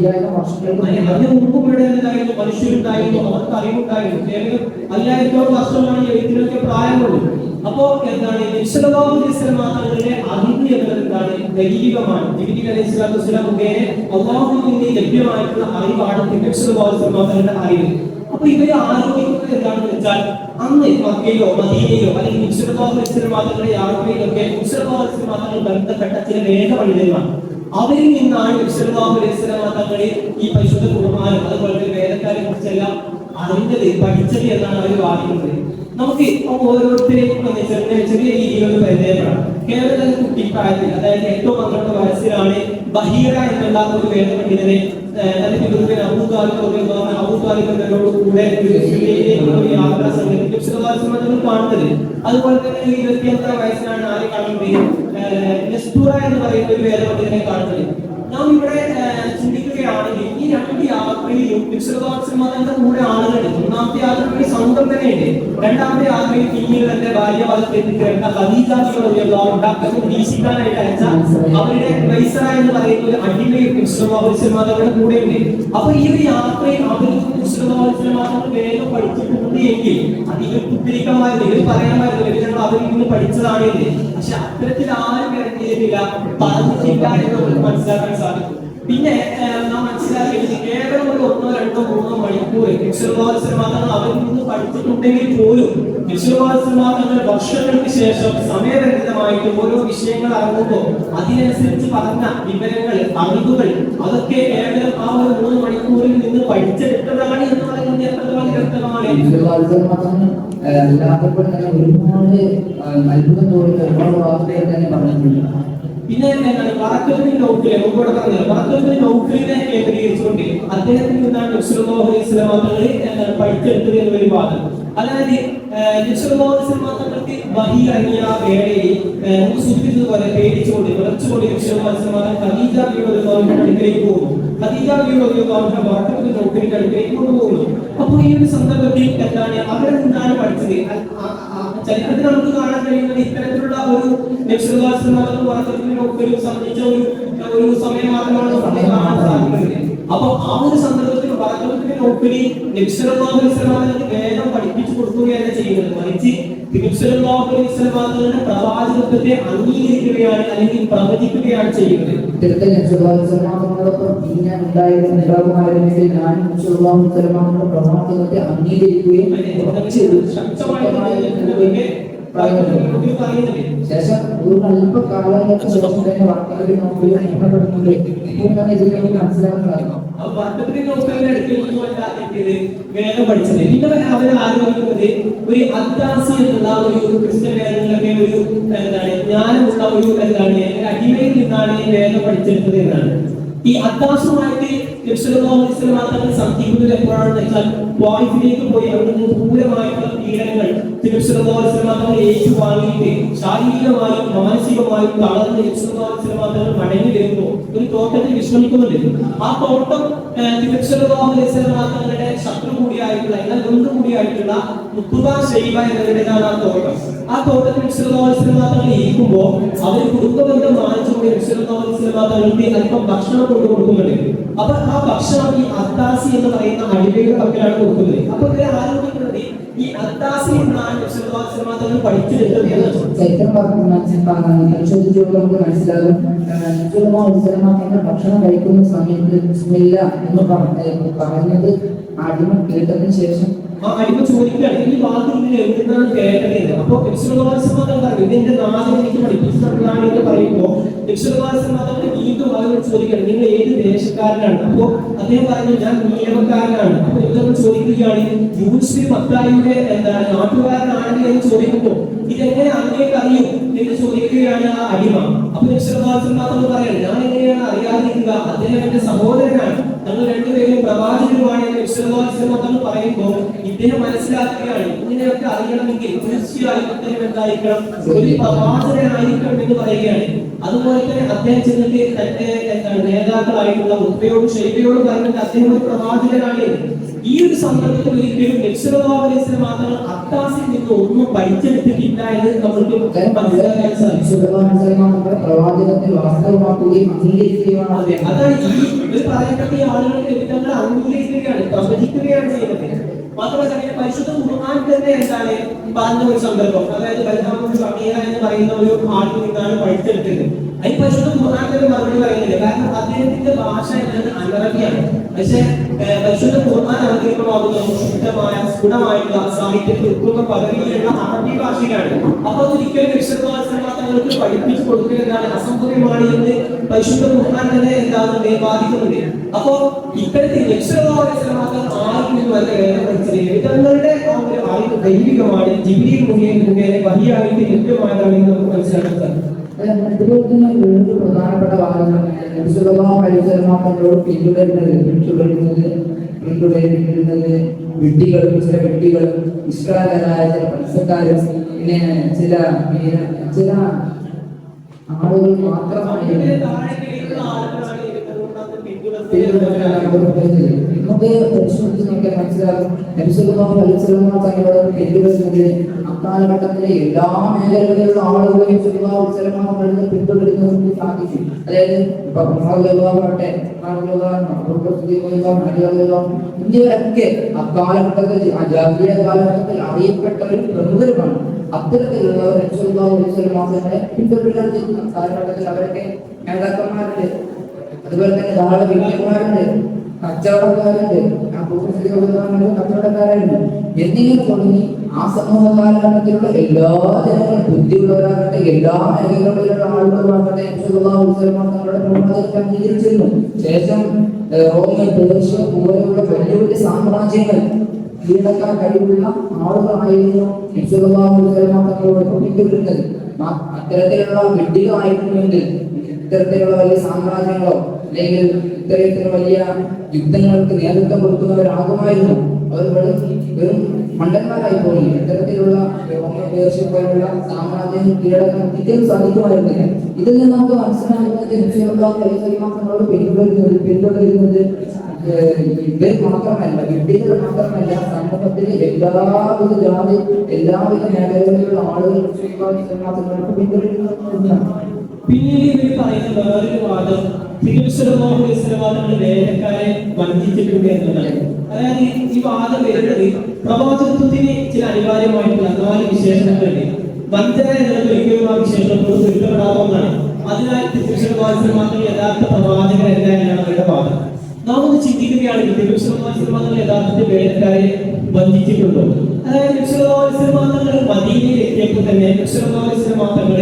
അയ്യായിരം വർഷങ്ങൾക്ക് അതിന് മുമ്പ് ഇവിടെ എന്തായിരുന്നു മനുഷ്യരുണ്ടായിരുന്നു അവർക്ക് അറിവുണ്ടായിരുന്നു. കേവലം അയ്യായിരത്തോളം വർഷമാണ് എഴുത്തിനൊക്കെ പ്രായമുള്ളൂ. അപ്പോ എന്താണ് മാത്രങ്ങളുടെ അറിവ് എന്നത് എന്താണ്? ദൈവികമാണ്. ജിബിലി അലൈഹി സ്വലാത്തു വസ്സലാം മുഖേന അള്ളാഹുവിൽ നിന്ന് ലഭ്യമായിട്ടുള്ള അറിവാണ് മാത്രങ്ങളുടെ അറിവ്. അപ്പൊ ഇവരെ ആരോപിക്കുന്നത് എന്താണെന്ന് വെച്ചാൽ അന്ന് മക്കയിലോ മദീനയിലോ അല്ലെങ്കിൽ മാത്രങ്ങളുടെ യാത്രയിലൊക്കെ മാത്രങ്ങൾ ബന്ധപ്പെട്ട ചില വേദ പണ്ഡിതന്മാർ അവരിൽ നിന്നാണ് തങ്ങളെ ഈ പരിശുദ്ധ കുർബാനം അതുപോലെ തന്നെ വേദക്കാരെ കുറിച്ചെല്ലാം അറിഞ്ഞത് പഠിച്ചത് എന്നാണ് അവർ വാദിക്കുന്നത്. നമുക്ക് ഓരോരുത്തരെയും ചെറിയ ചെറിയ രീതിയിൽ ഒന്ന് പരിചയപ്പെടാം. കേരളത്തിലെ കുട്ടിക്കാലത്തിൽ അതായത് എട്ടോ പന്ത്രണ്ട് വയസ്സിലാണ് ബഹീറ എന്നുള്ള ഒരു വേദപണ്ഡിതനെ അതുപോലെ തന്നെ ഒരു ഇരുപത്തിയഞ്ചാം വയസ്സിലാണ് ആര് കാണുന്നത്. നെസ്തൂറ എന്ന് പറയുന്ന ഒരു വേദപണ്ഡിതനെ കാണുന്നത് നാം ഇവിടെ ചിന്തിക്കുകയാണെങ്കിൽ ഈ രണ്ട് യാത്രയിലും വിശ്വദാസന്മാരുടെ കൂടെ ആളുകൾ ഒന്നാമത്തെ യാത്രയിൽ സ്വന്തം തന്നെയുണ്ട്. രണ്ടാമത്തെ യാത്രയിൽ പിന്നീട് തന്റെ ഭാര്യ വളർത്തിയെത്തിക്കേണ്ട ഹദീജാതികളുടെ വീശിക്കാനായിട്ട് അയച്ച അവരുടെ വൈസറ എന്ന് പറയുന്ന ഒരു അടിമയും വിശ്വദാസന്മാരുടെ കൂടെയുണ്ട്. അപ്പൊ ഈ ഒരു യാത്രയിൽ അവർ വിശ്വദാസന്മാരുടെ വേഗം പഠിച്ചിട്ടുണ്ട് എങ്കിൽ അതിൽ ഉദ്ധരിക്കാമായിരുന്നു ഇവർ പറയാമായിരുന്നു ഇവർ ഞങ്ങൾ പഠിച്ചതാണ് പക്ഷെ ഇറങ്ങിയിട്ടില്ല പറഞ്ഞിട്ടില്ല എന്ന് നമുക്ക് മനസ്സിലാക്കാൻ സാധിക്കും. പിന്നെ നാം മനസ്സിലാക്കിയത് കേവലം ഒരു ഒന്നോ രണ്ടോ മൂന്നോ മണിക്കൂർ വിശ്വവാസമാതങ്ങൾ അവരിൽ നിന്ന് പഠിച്ചിട്ടുണ്ടെങ്കിൽ പോലും വിശ്വവാസമാതങ്ങൾ വർഷങ്ങൾക്ക് ശേഷം സമയബന്ധിതമായിട്ട് ഓരോ വിഷയങ്ങൾ അറിഞ്ഞുമ്പോൾ അതിനനുസരിച്ച് പറഞ്ഞ വിവരങ്ങൾ അറിവുകൾ അതൊക്കെ കേവലം ആ ഒരു മൂന്ന് മണിക്കൂറിൽ നിന്ന് പഠിച്ചെടുത്തതാണ് എന്ന് പറയുന്നത് എത്രത്തോളം വ്യക്തമാണ് ഒരുപാട് അത്ഭുതം തോന്നുന്ന ഒരുപാട് വാർത്തകൾ തന്നെ പറഞ്ഞിട്ടുണ്ട്. പിന്നെ എന്താണ്? വറക്കത്തിന് നൗക്കിലെ മുമ്പോട്ട് പറഞ്ഞത് വറക്കത്തിന് നൗക്കിലിനെ കേന്ദ്രീകരിച്ചുകൊണ്ട് അദ്ദേഹത്തിൽ നിന്നാണ് നബ്സുല്ലാഹുലിസ്ലാമങ്ങൾ എന്താണ്? പഠിച്ചെടുത്തത് എന്നൊരു വാദം. അതായത് വഹി ഇറങ്ങിയ വേളയിൽ സൂചിപ്പിച്ചതുപോലെ പേടിച്ചുകൊണ്ട് വിളച്ചുകൊണ്ട് നബ്സുല്ലാഹുലിസ്ലാമങ്ങൾ ഖദീജ ബിയുടെ അടുക്കലേക്ക് പോകും നൗക്കിലിന്റെ അടുക്കലേക്ക് കൊണ്ടുപോകുന്നു അപ്പോൾ ഈ ഒരു സന്ദർഭത്തിൽ എന്താണ് അവരെ നിന്നാണ് പഠിച്ചത് ചരിത്രത്തിൽ നമുക്ക് കാണാൻ കഴിയുന്നത് ഇത്തരത്തിലുള്ള ഒരു ലക്ഷ്യദാസന്മാർക്ക് വർക്കത്തിനും ഒക്കെ ഒരു സംബന്ധിച്ച ഒരു ഒരു സമയം മാത്രമാണ് കാണാൻ സാധിക്കുന്നത് അപ്പൊ ആ ഒരു സന്ദർഭത്തിൽ വേഗം പഠിപ്പിച്ചു കൊടുക്കുകയല്ല ചെയ്യുന്നത്. മറിച്ച് പ്രവാചകത്വത്തെ അംഗീകരിക്കുകയാണ് അല്ലെങ്കിൽ പ്രവചിക്കുകയാണ് ചെയ്യുന്നത്. ഇത്തരത്തിൽ ഞാൻ ഉണ്ടായിരുന്നു ഞാൻ അംഗീകരിക്കുകയും ശേഷം ഒരു അല്പ ശേഷം തന്നെ വാർത്തകളിൽ നോക്കുകയും ഇപ്പോൾ ഞാൻ അപ്പൊ നോക്കുന്ന അടുക്കലൊന്നുമല്ല എത്തിയത് വേഗം പഠിച്ചത്. പിന്നെ അവർ ഒരു അദ്ദാസി എന്നുള്ള ഒരു ക്രിസ്ത്യൻ വേദങ്ങളിലൊക്കെ ഒരു എന്താണ് ജ്ഞാനമുള്ള നിന്നാണ് വേഗം പഠിച്ചെടുത്തത് എന്നാണ്. ഈ അദ്ദാസുമായിട്ട് തങ്ങൾ സംധിക്കുന്നത് എപ്പോഴാണെന്ന് വെച്ചാൽ വായുവിലേക്ക് പോയി അവിടെ നിന്ന് ക്രൂരമായിട്ടുള്ള പീഡനങ്ങൾ ഏറ്റുവാങ്ങിയിട്ട് ശാരീരികമായും മാനസികമായും തളർന്ന് തിരുവനന്തപുരം മടങ്ങി വരുമ്പോൾ ഒരു തോട്ടത്തിൽ വിശ്രമിക്കുന്നുണ്ട്. ആ തോട്ടം തിരുവനന്തപുരങ്ങളുടെ ശത്രു കൂടിയായിട്ടുള്ള എന്നാൽ ബന്ധു കൂടിയായിട്ടുള്ള മുത്തുബ ശൈവ എന്നവരുടേതാണ് ആ തോട്ടം. ആ തോട്ടത്തിൽ വിശ്രമോത്സവങ്ങൾ ഇരിക്കുമ്പോൾ അവർ കുടുംബബന്ധം വാങ്ങിച്ചുകൊണ്ട് വിശ്രമോത്സവങ്ങൾക്ക് അല്പം ഭക്ഷണം കൊണ്ടു കൊടുക്കുന്നുണ്ട്. അപ്പൊ ആ ഭക്ഷണം ഈ അത്താസി എന്ന് പറയുന്ന അടിവയുടെ പക്കലാണ് കൊടുക്കുന്നത് അപ്പൊ ഇവരെ ആരോപിക്കുന്നത് ഈ അത്താസി എന്നാണ് വിശ്രമോത്സവങ്ങൾ പഠിച്ചെടുത്തത് എന്നാണ് ചരിത്രം പരിശോധിച്ചുകൊണ്ട് നമുക്ക് മനസ്സിലാകും എന്ന ഭക്ഷണം കഴിക്കുന്ന സമയത്ത് ബിസ്മില്ല എന്ന് പറഞ്ഞ പറഞ്ഞത് ആദ്യം കേട്ടതിന് ശേഷം ആ അടിമ ചോദിക്കുകയാണ്. ഈ വാക്ക് നിങ്ങൾ എവിടുന്നാണ് കേട്ടത്. അപ്പൊ പറഞ്ഞു ഇതിന്റെ നാഥൻ എനിക്ക് പഠിപ്പിച്ചു തന്നതാണ് എന്ന് പറയുമ്പോ യക്ഷുവാസമാതം വീണ്ടും അവരോട് ചോദിക്കണം നിങ്ങൾ ഏത് ദേശക്കാരനാണ്? അപ്പോ അദ്ദേഹം പറഞ്ഞു ഞാൻ നിയമക്കാരനാണ്. അപ്പൊ ഇവരോട് ചോദിക്കുകയാണ്. യൂണിവേഴ്സിറ്റി മത്തായിയുടെ എന്താണ് നാട്ടുകാരനാണെങ്കിൽ എന്ന് ചോദിക്കുമ്പോൾ ഇതെങ്ങനെ അങ്ങേക്ക് അറിയും? എന്ന് ചോദിക്കുകയാണ് ആ അടിമ. അപ്പൊ യക്ഷുവാസമാതം പറയാണ് ഞാൻ എങ്ങനെയാണ് അറിയാതിരിക്കുക? അദ്ദേഹം എന്റെ സഹോദരനാണ്. ഞങ്ങൾ രണ്ടുപേരും പ്രവാചകരുമാണ് എന്ന് വിശ്വസിമതം പറയുമ്പോൾ ഇദ്ദേഹം മനസ്സിലാക്കുകയാണ്. ഇങ്ങനെയൊക്കെ അറിയണമെങ്കിൽ തീർച്ചയായും അദ്ദേഹം എന്തായിരിക്കണം? ഒരു പ്രവാചകനായിരിക്കണം എന്ന് പറയുകയാണ്. അതുപോലെ തന്നെ അദ്ദേഹം ചെന്നിട്ട് തന്റെ എന്താണ് നേതാക്കളായിട്ടുള്ള ഉപ്പയോടും ഷെയ്ബയോടും പറഞ്ഞിട്ട് അദ്ദേഹം ഒരു പ്രവാചകനാണ്. ഈ ഒരു സന്ദർഭത്തിൽ ഒരിക്കലും ലക്ഷ്യഭാവനത്തിന് മാത്രം അത്താസിൽ നിന്ന് ഒന്നും പഠിച്ചെടുത്തിട്ടില്ല എന്ന് നമുക്ക് മനസ്സിലാക്കാൻ സാധിച്ചു പ്രവാചകത്തിൽ വാസ്തവമാക്കുകയും അംഗീകരിക്കുകയാണ്. അതെ അതാണ് ഈ പറയപ്പെട്ട ഈ ആളുകൾക്ക് ലഭിതങ്ങൾ അംഗീകരിക്കുകയാണ് പ്രവചിക്കുകയാണ് ചെയ്യുന്നത്. മാത്രമല്ല അങ്ങനെ പരിശുദ്ധ ഖുർആൻ തന്നെ എന്താണ് പറഞ്ഞ ഒരു സന്ദർഭം. അതായത് ബലരാമൻ ഷമീറ എന്ന് പറയുന്ന ഒരു ആളിൽ നിന്നാണ് പഠിച്ചെടുത്തത്. അതിന് പരിശുദ്ധ ഖുർആൻ തന്നെ മറുപടി പറയുന്നില്ല. കാരണം അദ്ദേഹത്തിന്റെ ഭാഷ എന്നത് അനറബിയാണ് പക്ഷേ പരിശുദ്ധ ഖുർആൻ അവതരിപ്പമാകുന്നത് ശുദ്ധമായ സ്ഫുടമായിട്ടുള്ള സാഹിത്യത്തിൽ ഉൾക്കൊള്ളുന്ന പദവിയിലുള്ള അറബി ഭാഷയാണ്. അപ്പൊ അതൊരിക്കലും വിശദവാസങ്ങൾക്ക് പഠിപ്പിച്ചു കൊടുക്കുന്നതാണ് അസംഭവ്യമാണ് എന്ന് പരിശുദ്ധ ഖുർആൻ തന്നെ എന്താകുന്നത് ബാധിക്കുന്നുണ്ട് അപ്പോ ഇത്തരത്തിൽ അറിവ് ദൈവികമാണ് ജിബിലി മുഖേന മുഖേന വലിയായിട്ട് ലഭ്യമായതാണ് എന്ന് നമുക്ക് വേറൊരു പ്രധാനപ്പെട്ട വാദങ്ങളോട് പിന്തുടരുന്നത് പിന്തുടരുന്നത് പിന്തുടരുന്നത് വെട്ടികളും ചില വെട്ടികളും നിഷ്കളങ്കരായ ചില പൈസക്കാരും പിന്നെ ചില ചില ആളുകൾ മാത്രമായി നമുക്ക് പരിശോധിച്ച് മനസ്സിലാകും തങ്ങളോട് അക്കാലഘട്ടത്തിലെ എല്ലാ മേഖലകളിലുള്ള ആളുകളെയും തങ്ങളെ പിന്തുടരുന്നത് നമുക്ക് സാധിക്കും അതായത് ആകട്ടെ ഇന്ത്യയിലൊക്കെ അക്കാലഘട്ടത്തിൽ ജാതീയ കാലഘട്ടത്തിൽ അറിയപ്പെട്ട ഒരു പ്രമുഖരുമാണ് അത്തരത്തിലുള്ളവർ പിന്തുടരുകയാണ് ചെയ്യുന്നത് കാലഘട്ടത്തിൽ അവരൊക്കെ നേതാക്കന്മാരുണ്ട് അതുപോലെ തന്നെ ധാരാളം വ്യക്തിമാരുണ്ട് കച്ചവടക്കാരുണ്ട് ആ ഭൂമിസ്ഥിതികളുടെ കച്ചവടക്കാരുണ്ട് എന്നിങ്ങനെ തുടങ്ങി ആ സമൂഹ കാലഘട്ടത്തിലുള്ള എല്ലാ ജനങ്ങളും ബുദ്ധിയുള്ളവരാകട്ടെ എല്ലാ മേഖലകളിലുള്ള അംഗീകരിച്ചിരുന്നു ശേഷം പോലെയുള്ള വലിയ വലിയ സാമ്രാജ്യങ്ങൾ കീഴടക്കാൻ കഴിവുള്ള ആളുകളായിരുന്നു തങ്ങളോട് ആ- അത്തരത്തിലുള്ള വിഡ്ഢികളായിരുന്നുവെങ്കിൽ ഇത്തരത്തിലുള്ള വലിയ സാമ്രാജ്യങ്ങളോ അല്ലെങ്കിൽ ഇത്തരത്തിലുള്ള വലിയ യുദ്ധങ്ങൾക്ക് നേതൃത്വം കൊടുക്കുന്നവരാകുമായിരുന്നു അവർ വെറും വെറും മണ്ടന്മാരായി പോയി. ഇത്തരത്തിലുള്ള പോലുള്ള സാമ്രാജ്യം കീഴടക്കാൻ സാധിക്കുമായിരുന്നില്ല. ഇതിൽ നിന്ന് നമുക്ക് മനസ്സിലാക്കുന്നത് പിന്തുടരുന്നത് പിന്തുടരുന്നത് ഇവർ മാത്രമല്ല വിഡ്ഢികൾ മാത്രമല്ല സമൂഹത്തിലെ എല്ലാവിധ ജാതി എല്ലാവിധ മേഖലകളിലുള്ള ആളുകൾ നബിസല്ലല്ലാഹു പിന്നീട് ഇവർ പറയുന്ന വേറൊരു വാദം തിരുവനന്തപുരം വേലക്കാരെ വഞ്ചിച്ചിട്ടുണ്ട് എന്നതാണ് അതായത് ഈ വാദം വരുന്നത് പ്രവാചകത്വത്തിന് ചില അനിവാര്യമായിട്ടുള്ള നാല് വിശേഷണങ്ങളുണ്ട് വഞ്ചന എന്നത് ഒരിക്കലും ആ വിശേഷണത്തോട് പൊരുത്തപ്പെടാവുന്നതാണ് അതിനാൽ തിരുവനന്തപുരം യഥാർത്ഥ പ്രവാചകരല്ല എന്നാണ് അവരുടെ വാദം. നാം ഒന്ന് ചിന്തിക്കുകയാണെങ്കിൽ തിരുവനന്തപുരം യഥാർത്ഥത്തിൽ വേദക്കാരെ വഞ്ചിച്ചിട്ടുണ്ടോ? അതായത് ലക്ഷ്യമാതങ്ങൾ മദീനയിൽ എത്തിയപ്പോൾ തന്നെ ലക്ഷ്യമാതങ്ങൾ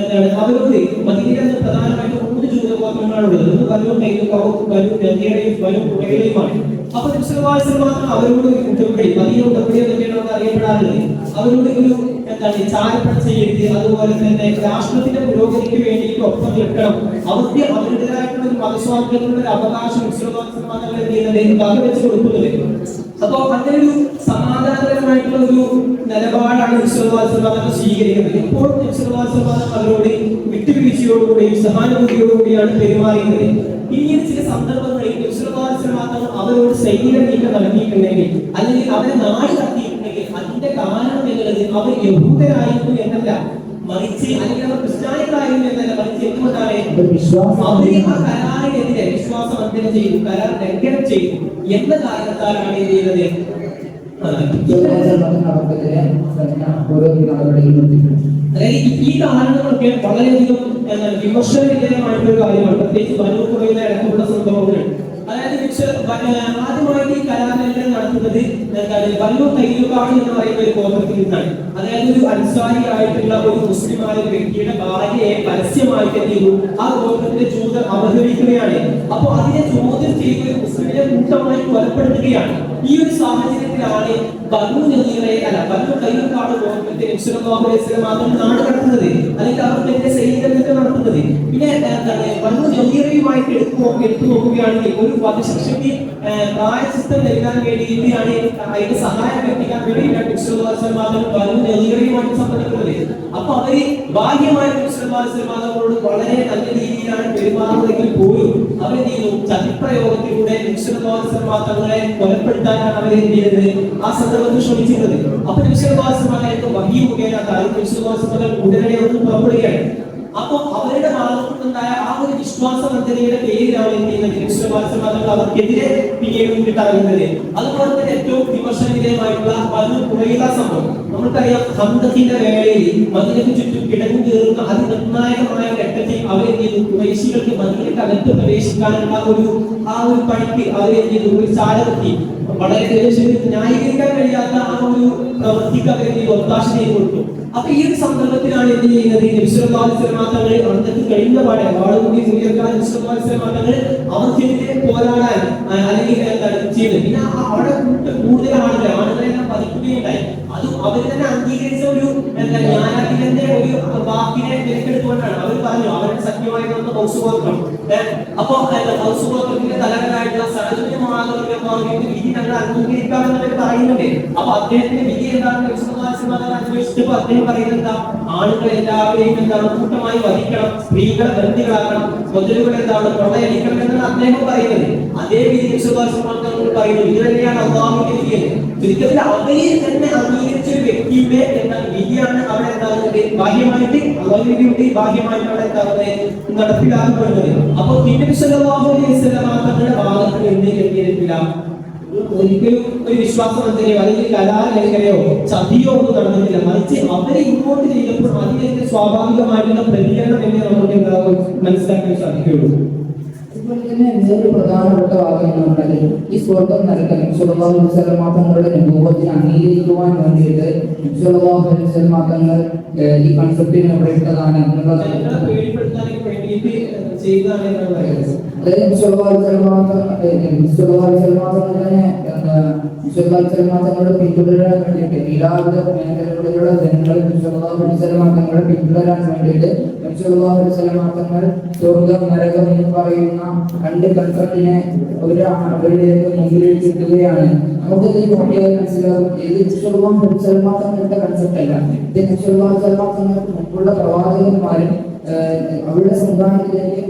എന്താണ് അവരോട് മദീനത്ത് പ്രധാനമായിട്ട് മൂന്ന് ജൂതഗോത്രങ്ങളാണുള്ളത് ഒന്ന് ബനു കൈലുകാവും ബനു നദിയുടെയും വരും പുഴയുടെയുമാണ് അപ്പൊ ലക്ഷ്യമാതങ്ങൾ അവരോട് ഉടമ്പടി മദീന എന്നൊക്കെയാണ് നമുക്ക് അറിയപ്പെടാറുള്ളത് അവരോട് ഒരു ചാരപ്പണ ചെയ്യരുത്. അതുപോലെ തന്നെ രാഷ്ട്രത്തിന്റെ പുരോഗതിക്ക് വേണ്ടിയിട്ട് ഒപ്പം നിൽക്കണം. അവർക്ക് അവരുടേതായിട്ടുള്ള ഒരു മതസ്വാതന്ത്ര്യത്തിനുള്ള അവകാശം മുസ്ലിം എന്ത് ചെയ്യുന്നത് വകവെച്ച് കൊടുക്കുന്നുണ്ട് അപ്പോ അങ്ങനെ ഒരു സമാധാനപരമായിട്ടുള്ള ഒരു നിലപാടാണ് വിശ്വവാസമാനം സ്വീകരിക്കുന്നത്. ഇപ്പോൾ വിശ്വവാസമാനം അവരോട് വിട്ടുവീഴ്ചയോടുകൂടിയും സഹാനുഭൂതിയോടുകൂടിയാണ് പെരുമാറിയത് പിന്നീട് ചില സന്ദർഭങ്ങളിൽ വിശ്വവാസമാനം അവരോട് സൈനിക നീക്കം നൽകിയിട്ടുണ്ടെങ്കിൽ അല്ലെങ്കിൽ അവരെ നാട് കത്തിയിട്ടുണ്ടെങ്കിൽ എന്നുള്ളത് അവർ യഹൂദരായിരുന്നു എന്നല്ല മറിച്ച് അല്ലെങ്കിൽ അവർ ക്രിസ്ത്യാനികളായിരുന്നു എന്നല്ല മറിച്ച് എന്തുകൊണ്ടാണ്? വിശ്വാസം അന്തരം ആ കരാറിനെതിരെ വിശ്വാസം അർപ്പണം ചെയ്തു കരാർ ലംഘനം ചെയ്തു എന്ന കാരണത്താലാണ് ഇത് ചെയ്തത്? അതായത് ഈ- കാരണങ്ങളൊക്കെ വളരെയധികം വിമർശന വിധേയമായിട്ടുള്ള കാര്യമാണ്. പ്രത്യേകിച്ച് ബനു കുറയുന്ന ഇടക്കുള്ള എന്താണ് ബല്ലൂർ എന്ന് പറയുന്ന ഒരു ഗോത്രത്തിൽ നിന്നാണ് അതായത് ഒരു അൻസാരി ആയിട്ടുള്ള ഒരു മുസ്ലിമായ ഒരു വ്യക്തിയുടെ ഭാര്യയെ പരസ്യമായിട്ട് എന്ത് ചെയ്തു ആ ഗോത്രത്തിന്റെ ജൂതർ അവഹേളിക്കുകയാണ്. അപ്പോൾ അതിനെ ചോദ്യം ചെയ്ത് ഒരു മുസ്ലിമിനെ കൂട്ടമായി കൊലപ്പെടുത്തുകയാണ്. ഈ ഒരു സാഹചര്യത്തിലാണ് ബനു നദീറെ അല്ല ബനു തയ്യൂക്കാട് ഗോത്രത്തെ മാത്രം നാട് കടത്തുന്നത് അല്ലെങ്കിൽ അവർക്കെതിരെ സൈനികരൊക്കെ നടത്തുന്നത്. പിന്നെ എന്താണ് ബനു നദീറയുമായിട്ട് എടുത്തു നോക്കുകയാണെങ്കിൽ ഒരു വധശിക്ഷയ്ക്ക് ഏഹ്, പ്രായശ്ചിത്തം നൽകാൻ വേണ്ടിയിട്ടാണ് അതിന് സഹായം എത്തിക്കാൻ വേണ്ടിയിട്ടാണ് നബിസല്ലല്ലാഹു ബനു നദീറയുമായിട്ട് സംബന്ധിക്കുന്നത് അപ്പൊ അവർ ബാഹ്യമായ നബിസല്ലല്ലാഹു വളരെ നല്ല രീതിയിലാണ് പെരുമാറുന്നതെങ്കിൽ പോലും അവരെന്ത് ചെയ്യുന്നു ചതിപ്രയോഗത്തിലൂടെ തങ്ങളെ കൊലപ്പെടുത്താനാണ് അവർ എന്ത് ചെയ്തത്? ആ സന്ദർഭത്തിൽ ശ്രമിച്ചിരുന്നത്. അപ്പൊ നബിസല്ലല്ലാഹു വഹി മുഖേന നബിസല്ലല്ലാഹു ഉടനെ ഒന്ന് പുറപ്പെടുകയാണ്. അപ്പൊ അവരുടെ ഭാഗത്തുനിന്നുണ്ടായ ആ ഒരു വിശ്വാസ വർദ്ധനയുടെ പേരിലാണ് എന്ത് ചെയ്യുന്നത്? വിശ്വാസവാദങ്ങൾ അവർക്കെതിരെ പിന്നീട് കിട്ടാറുണ്ട് അതുപോലെ തന്നെ ഏറ്റവും വിമർശന വിധേയമായിട്ടുള്ള ബനു കുറയില സംഭവം. നമുക്കറിയാം ഹന്തത്തിന്റെ വേളയിൽ മതിലിന് ചുറ്റും കിടന്നു കയറുന്ന അതിനിർണായകമായ ഘട്ടത്തിൽ അവരെന്ത് ചെയ്തു? കുറേശികൾക്ക് പ്രവേശിക്കാനുള്ള ഒരു ആ ഒരു പണിക്ക് അവരെന്ത് ചെയ്തു? ഒരു വളരെ ദേഷ്യത്തിൽ ന്യായീകരിക്കാൻ കഴിയാത്ത ആ ഒരു പ്രവൃത്തിക്ക് അവരെ ചെയ്തു? ഒത്താശ കൊടുത്തു. അപ്പൊ ഈ ഒരു സന്ദർഭത്തിലാണ് എന്ത് ചെയ്യുന്നത്? വിശ്വമാതങ്ങൾ അന്നത്തെ കഴിഞ്ഞ പാടെ വാളുകൂടി ഉയർക്കാൻ വിശ്വമാതങ്ങൾ അവർക്കെതിരെ പോരാടാൻ അല്ലെങ്കിൽ എന്താണ് ചെയ്യുന്നത്? പിന്നെ അവിടെ കൂടുതൽ ആളുകളെ ആളുകളെല്ലാം പതിക്കുകയുണ്ടായി. അത് അവർ തന്നെ അംഗീകരിച്ച ഒരു എന്താ ജ്ഞാനാധിപന്റെ ഒരു വാക്കിനെ വിലക്കെടുത്തുകൊണ്ടാണ്. അവർ പറഞ്ഞു അവരുടെ സത്യമായി വന്ന ഹൗസ് ഗോത്രം ഏഹ്, അപ്പൊ എന്താ ഹൗസ് ഗോത്രത്തിന്റെ തലവനായിട്ടുള്ള വിധി ഞങ്ങൾ അംഗീകരിക്കാമെന്ന് അവർ പറയുന്നുണ്ട്. അപ്പൊ അദ്ദേഹത്തിന്റെ വിധി വിശ്വമാതങ്ങൾ അന്വേഷിച്ചപ്പോ അദ്ദേഹം പറയുന്നത് എന്താ? ആളുകൾ എല്ലാവരെയും എന്താണ്? കൂട്ടമായി വധിക്കണം സ്ത്രീകളെ ബന്ധികളാക്കണം മുതലുകൾ എന്താണ്? കൊള്ളയടിക്കണം എന്നാണ് അദ്ദേഹം പറയുന്നത്. അതേ വിധി പറയുന്നത് ഇത് തന്നെയാണ് അള്ളാഹുവിന്റെ വിധി ചുരുക്കത്തിൽ അവരെ തന്നെ അംഗീകരിച്ച വ്യക്തിയുടെ എന്നാൽ വിധിയാണ് അവിടെ എന്താകുന്നത്? ബാഹ്യമായിട്ട് അള്ളാഹുവിന്റെ ബാഹ്യമായിട്ട് അവിടെ എന്താകുന്നത്? നടപ്പിലാക്കപ്പെടുന്നത്. അപ്പൊ തിരുനബി അലൈഹി വസല്ലം തങ്ങളുടെ ഭാഗത്ത് എന്തെങ്കിലും ഒരിക്കലും ഒരു വിശ്വാസവഞ്ചനയോ അല്ലെങ്കിൽ കലാലേഖനയോ ചതിയോ ഒന്നും നടന്നിട്ടില്ല. മറിച്ച് അവരെ ഇങ്ങോട്ട് ചെയ്തപ്പോൾ അതിലേക്ക് സ്വാഭാവികമായിട്ടുള്ള പ്രതികരണം എന്ന് നമുക്ക് മനസ്സിലാക്കാൻ സാധിക്കുകയുള്ളൂ. തന്നെ വേറൊരു പ്രധാനപ്പെട്ട വാക്യം എന്ന് ഈ സ്വർഗം നൽകാൻ നബിസ്വല്ലാഹു അലൈഹി വസല്ലം തങ്ങളുടെ അനുഭവത്തിന് അംഗീകരിക്കുവാൻ വേണ്ടിയിട്ട് നബിസ്വല്ലാഹു അലൈഹി വസല്ലം തങ്ങൾ ഈ കൺസെപ്റ്റിനെ അവിടെ ഇട്ടതാണ് എന്നുള്ളത് അതായത് ഏഹ്, അലൈഹി വസല്ലം തങ്ങൾ തന്നെ വസല്ലം തങ്ങളുടെ പിന്തുടരാൻ വേണ്ടിയിട്ട് എല്ലാവിധ മേഖലകളിലുള്ള ജനങ്ങൾ വസല്ലം തങ്ങളെ പിന്തുടരാൻ വേണ്ടിയിട്ട് വസല്ലം തങ്ങൾ സ്വർഗം നരകം എന്ന് പറയുന്ന രണ്ട് കൺസെപ്റ്റിനെ ഒരു അവരിലേക്ക് മുമ്പിലേക്ക് ഇടുകയാണ് നമുക്ക് ഇത് നോക്കിയാൽ മനസ്സിലാകും. ഇത് നിശ്ചലമാം തങ്ങളുടെ കൺസെപ്റ്റ് അല്ല. ഇത് നിശ്ചലമാം തങ്ങൾക്ക് മുമ്പുള്ള പ്രവാചകന്മാരും അവരുടെ സമുദായത്തിലേക്ക്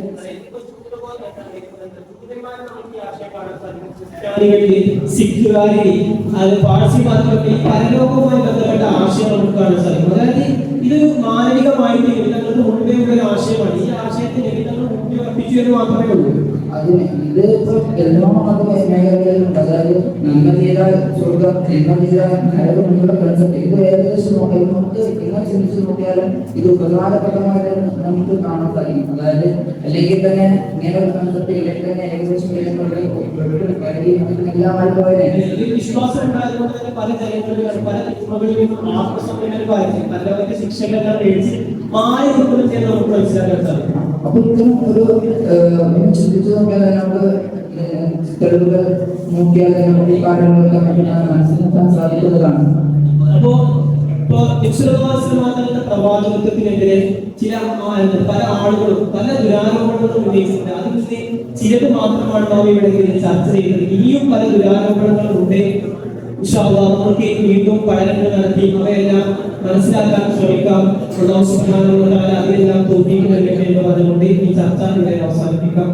ക്രിസ്ത്യാനികളിൽ സിഖുകാരിൽ അത് പാഴ്സി മാത്രമല്ല ഈ പരലോകവുമായി ബന്ധപ്പെട്ട ആശയം നമുക്ക് കാണാൻ സാധിക്കും അതായത് ഇതൊരു മാനവികമായിട്ട് നിമിത്തങ്ങൾക്ക് മുൻപേ ഉള്ള ഒരു ആശയമാണ്. ഈ ആശയത്തെ നിമിത്തങ്ങൾ മുൻപേ ഉറപ്പിച്ചു എന്ന് മാത്രമേ ഉള്ളൂ. അതിന് ഇത് ഇപ്പൊ എല്ലാ മത മേഖലകളിലുണ്ട് അതായത് നന്മ ചെയ്താൽ സ്വർഗം തിന്മ ചെയ്താൽ നരകം എന്നുള്ള കൺസെപ്റ്റ് ഇത് ഏകദേശം നോക്കിയാൽ നമുക്ക് എങ്ങനെ ചിന്തിച്ച് നോക്കിയാലും ഇത് ഉപകാരപ്രദമായിട്ട് നമുക്ക് കാണാൻ സാധിക്കും അതായത് അല്ലെങ്കിൽ തന്നെ ഇങ്ങനെ ഒരു കൺസെപ്റ്റ് ഇല്ലെങ്കിൽ തന്നെ ഏകദേശം വിശ്വാസം ഉണ്ടായതുകൊണ്ട് തന്നെ പല ജനങ്ങളിലും പല തിന്മകളിൽ നിന്നും ആത്മസംയമനം പാലിച്ച് പലവരുടെ നമുക്ക് മനസ്സിലാക്കാൻ സാധിക്കും. അപ്പൊ ഇത്തരം ഒരു ചിന്തിച്ചു നോക്കിയാൽ നമുക്ക് തെളിവുകൾ നോക്കിയാൽ തന്നെ നമുക്ക് ഈ കാര്യങ്ങളൊക്കെ നമുക്ക് മനസ്സിലാക്കാൻ സാധിക്കുന്നതാണ്. അപ്പോ ഇപ്പോ നിശ്ചലവാസമാകുന്ന പ്രവാചകത്വത്തിനെതിരെ ചില പല ആളുകളും പല ദുരാരോപണങ്ങളും ഉന്നയിച്ചിട്ടുണ്ട്. അതിൽ ചിലത് മാത്രമാണ് നാം ഇവിടെ ചർച്ച ചെയ്യുന്നത്. ഇനിയും പല ദുരാരോപണങ്ങളും ഉണ്ട്. നമുക്ക് വീണ്ടും പഠനങ്ങൾ നടത്തി അവയെല്ലാം മനസ്സിലാക്കാൻ ശ്രമിക്കാം. തോഫീക്ക് നൽകട്ടെ എന്ന് പറഞ്ഞുകൊണ്ട് ഈ ചർച്ച ഇവിടെ അവസാനിപ്പിക്കാം.